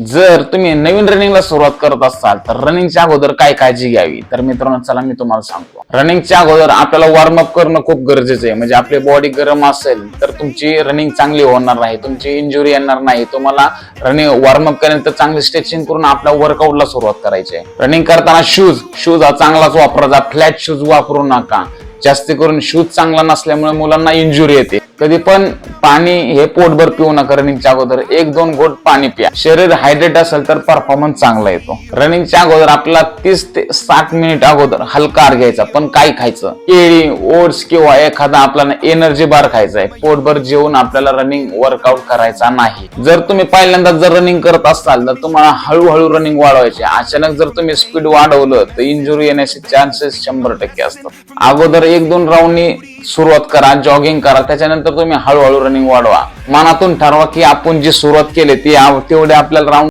जर तुम्ही नवीन रनिंगला सुरुवात करत असाल तर रनिंगच्या अगोदर काय काळजी घ्यावी? तर मित्रांनो चला मी तुम्हाला सांगतो. रनिंगच्या अगोदर आपल्याला वॉर्मअप करणं खूप गरजेचं आहे. म्हणजे आपली बॉडी गरम असेल तर तुमची रनिंग चांगली होणार नाही. तुमची इंजुरी येणार नाही. तुम्हाला रनिंग वॉर्मअप केल्यानंतर चांगली स्ट्रेचिंग करून आपल्या वर्कआउटला सुरुवात करायची आहे. रनिंग करताना शूज शूज हा चांगलाच वापरायचा फ्लॅट शूज वापरू नका. जास्ती करून शूज चांगला नसल्यामुळे मुलांना इंजुरी येते. कधी पण पाणी हे पोटभर पिऊ नका रनिंगच्या अगोदर. एक दोन घोट पाणी प्या. शरीर हायड्रेट असेल तर परफॉर्मन्स चांगला येतो. रनिंगच्या अगोदर आपल्याला तीस ते साठ मिनिट अगोदर हलका आहार घ्यायचा पण काय खायचं? केळी ओट्स किंवा एखादा आपल्याला एनर्जी बार खायचा आहे. पोटभर जेवून आपल्याला रनिंग वर्कआउट करायचा नाही. जर तुम्ही पहिल्यांदा जर रनिंग करत असाल तर तुम्हाला हळूहळू रनिंग वाढवायचे. अचानक जर तुम्ही स्पीड वाढवलं तर इंजुरी येण्याचे चान्सेस शंभर टक्के असतात. अगोदर एक दोन राऊंडनी सुरुवात करा जॉगिंग करा त्याच्यानंतर तुम्ही हळूहळू रनिंग वाढवा. मनातून ठरवा की आपण जी सुरुवात केली ती तेवढे आपल्याला राऊंड